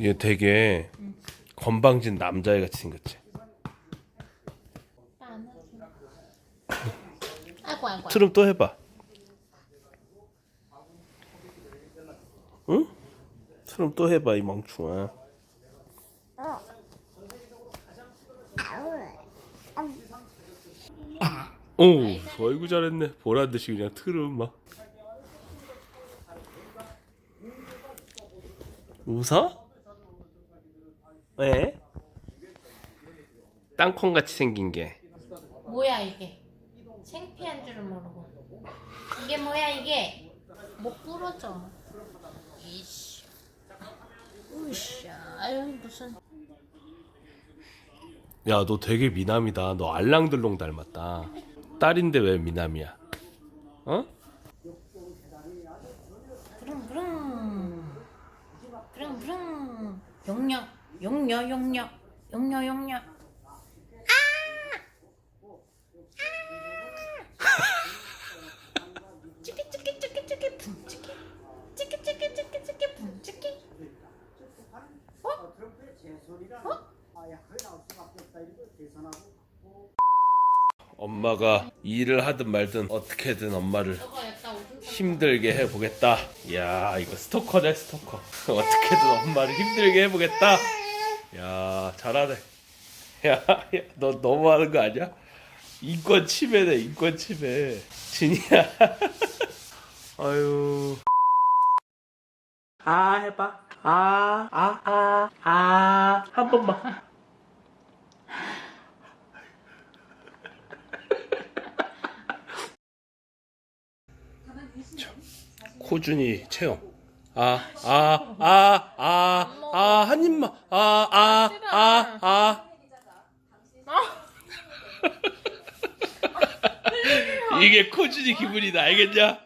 얘 되게 건방진 남자애 같이 생겼지. 안. 아이고 아이고. 트름 또 해봐. 응? 트름 또 해봐 이 멍충아. 오, 어이구 잘했네. 보란 듯이 그냥 트름 막. 웃어? 왜? 땅콩 같이 생긴 게. 뭐야 이게? 창피한 줄은 모르고. 이게 뭐야 이게? 목 부러져. 이씨. 으쌰. 아유 무슨. 야, 너 되게 미남이다. 너 알랑들롱 닮았다. 딸인데 왜 미남이야? 어? 그럼 그럼. 그럼 그럼. 용녀 용녀 용녀 용녀 용녀. 찌끼 찌끼 찌끼 찌끼 붕 찌끼 찌끼 찌끼 찌끼 찌끼 붕 찌끼 엄마가 일을 하든 말든 어떻게든 엄마를 힘들게 해보겠다. 야, 이거 스토커네, 스토커. 어떻게든 엄마를 힘들게 해보겠다. 야, 잘하네. 야, 야, 너 너무하는 거 아니야? 인권 침해네, 인권 침해. 진이야. 아유. 아, 해봐. 아, 아, 아, 아. 한 번만. 코준이 체험. 아, 아, 아, 아, 아, 한 입만. 아, 아, 아, 아. 이게 코준이 기분이다, 알겠냐?